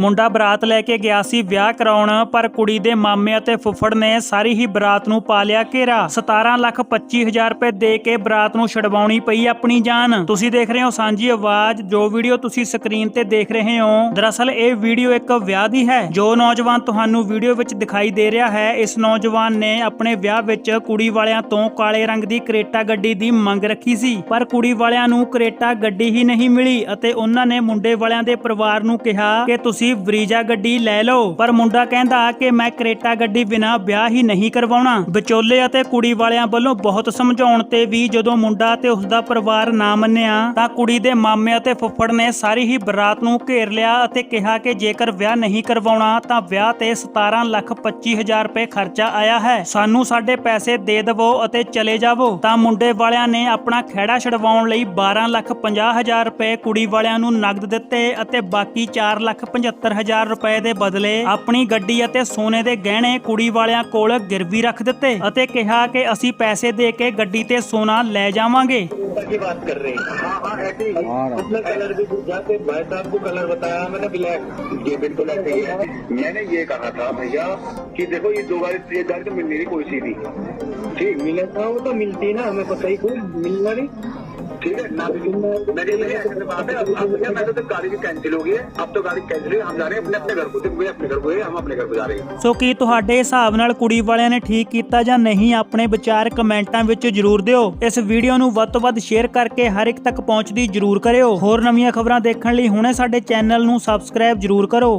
ਮੁੰਡਾ ਬਰਾਤ ਲੈ ਕੇ ਗਿਆ ਸੀ ਵਿਆਹ ਕਰਾਉਣ, ਪਰ ਕੁੜੀ ਦੇ ਮਾਮੇ ਅਤੇ ਫੁੱਫੜ ਨੇ ਸਾਰੀ ਹੀ ਬਰਾਤ ਨੂੰ ਪਾ ਲਿਆ ਘੇਰਾ। 17 ਲੱਖ 25 ਹਜ਼ਾਰ ਰੁਪਏ ਦੇ ਕੇ ਬਰਾਤ ਨੂੰ ਛਡਵਾਉਣੀ ਪਈ ਆਪਣੀ ਜਾਨ। ਤੁਸੀਂ ਦੇਖ ਰਹੇ ਹੋ ਸਾਂਝੀ ਆਵਾਜ਼, ਜੋ ਵੀਡੀਓ ਤੁਸੀਂ ਸਕਰੀਨ ਤੇ ਦੇਖ ਰਹੇ ਹੋ। ਦਰਅਸਲ ਇਹ ਵੀਡੀਓ ਇੱਕ ਵਿਆਹ ਦੀ ਹੈ, ਜੋ ਨੌਜਵਾਨ ਤੁਹਾਨੂੰ ਵੀਡੀਓ ਵਿੱਚ ਦਿਖਾਈ ਦੇ ਰਿਹਾ ਹੈ। ਇਸ ਨੌਜਵਾਨ ਨੇ ਆਪਣੇ ਵਿਆਹ ਵਿੱਚ ਕੁੜੀ ਵਾਲਿਆਂ ਤੋਂ ਕਾਲੇ ਰੰਗ ਦੀ ਕਰੇਟਾ ਗੱਡੀ ਦੀ ਮੰਗ ਰੱਖੀ ਸੀ, ਪਰ ਕੁੜੀ ਵਾਲਿਆਂ ਨੂੰ ਕਰੇਟਾ ਗੱਡੀ ਹੀ ਨਹੀਂ ਮਿਲੀ ਅਤੇ ਉਹਨਾਂ ਨੇ ਮੁੰਡੇ ਵਾਲਿਆਂ ਦੇ ਪਰਿਵਾਰ ਨੂੰ ਕਿਹਾ ਕਿ ਤੁਸੀਂ ਵਰੀਜਾ ਗੱਡੀ ਲੈ ਲਓ। ਪਰ ਮੁੰਡਾ ਕਹਿੰਦਾ ਕਿ ਮੈਂ ਕਰੇਟਾ ਗੱਡੀ ਬਿਨਾ ਵਿਆਹ ਹੀ ਨਹੀਂ ਕਰਵਾਉਣਾ। ਵਿਚੋਲੇ ਅਤੇ ਕੁੜੀ ਵਾਲਿਆਂ ਵੱਲੋਂ ਬਹੁਤ ਸਮਝਾਉਣ ਤੇ ਵੀ ਜਦੋਂ ਮੁੰਡਾ ਤੇ ਉਸ ਦਾ ਪਰਿਵਾਰ ਨਾ ਮੰਨਿਆ, ਤਾਂ ਕੁੜੀ ਦੇ ਮਾਮੇ ਅਤੇ ਫੁੱਫੜ ਨੇ ਸਾਰੀ ਹੀ ਬਰਾਤ ਨੂੰ ਘੇਰ ਲਿਆ ਅਤੇ ਕਿਹਾ ਕਿ ਜੇਕਰ ਵਿਆਹ ਨਹੀਂ ਕਰਵਾਉਣਾ, ਤਾਂ ਵਿਆਹ ਤੇ 17 ਲੱਖ 25 ਹਜ਼ਾਰ ਰੁਪਏ ਖਰਚਾ ਆਇਆ ਹੈ। ਸਾਨੂੰ ਸਾਡੇ ਪੈਸੇ ਦੇ ਦੇਵੋ ਅਤੇ ਚਲੇ ਜਾਵੋ। ਤਾਂ ਮੁੰਡੇ ਵਾਲਿਆਂ ਨੇ ਆਪਣਾ ਖਹਿੜਾ ਛਡਵਾਉਣ ਲਈ 12 ਲੱਖ 50 ਹਜ਼ਾਰ ਰੁਪਏ ਕੁੜੀ ਵਾਲਿਆਂ ਨੂੰ ਨਗਦ ਦਿੱਤੇ ਅਤੇ ਬਾਕੀ 4 ਲੱਖ 75 ਹਜ਼ਾਰ ਰੁਪਏ ਦੇ ਬਦਲੇ ਆਪਣੀ ਗੱਡੀ ਅਤੇ ਸੋਨੇ ਦੇ ਗਹਿਣੇ ਕੁੜੀ ਵਾਲਿਆਂ ਕੋਲ ਗਿਰਵੀ ਰੱਖ ਦਿੱਤੇ ਅਤੇ ਕਿਹਾ ਕਿ ਅਸੀਂ ਪੈਸੇ ਦੇ ਕੇ ਗੱਡੀ ਤੇ ਸੋਨਾ ਲੈ ਜਾਵਾਂਗੇ की बात कर रहे हैं हाँ हाँ ऐसे ही अपना कलर भी पूछा कि भाई साहब को कलर बताया मैंने ब्लैक ये बिल्कुल ऐसे ही है मैंने ये कहा था भैया कि देखो ये दो गाड़ी ये गाड़ी तो मिलनी नहीं कोई सी भी ठीक मिला था वो तो मिलती ना हमें पता ही कोई मिलना नहीं ठीक है ना मेरे लिए ऐसे बात है अब अब भैया मैं तो तक गाड़ी भी कैंसिल हो गई है अब तो गाड़ी कैंसिल है हम जा रहे हैं अपने अपने घर को वे अपने घर को है हम अपने घर को जा रहे हैं ਸੋ ਕੀ ਤੁਹਾਡੇ ਹਿਸਾਬ ਨਾਲ ਕੁੜੀ ਵਾਲਿਆਂ ਨੇ ਠੀਕ ਕੀਤਾ ਜਾਂ ਨਹੀਂ ਆਪਣੇ ਵਿਚਾਰ ਕਮੈਂਟਾਂ ਵਿੱਚ ਜਰੂਰ ਦਿਓ ਇਸ ਵੀਡੀਓ ਨੂੰ ਵੱਧ ਤੋਂ ਵੱਧ ਸ਼ੇਅਰ ਕਰਕੇ ਹਰ ਇੱਕ ਤੱਕ ਪਹੁੰਚਦੀ ਜਰੂਰ ਕਰਿਓ ਹੋਰ ਨਵੀਆਂ ਖਬਰਾਂ ਦੇਖਣ ਲਈ ਹੁਣੇ ਸਾਡੇ ਚੈਨਲ ਨੂੰ ਸਬਸਕ੍ਰਾਈਬ ਜਰੂਰ ਕਰੋ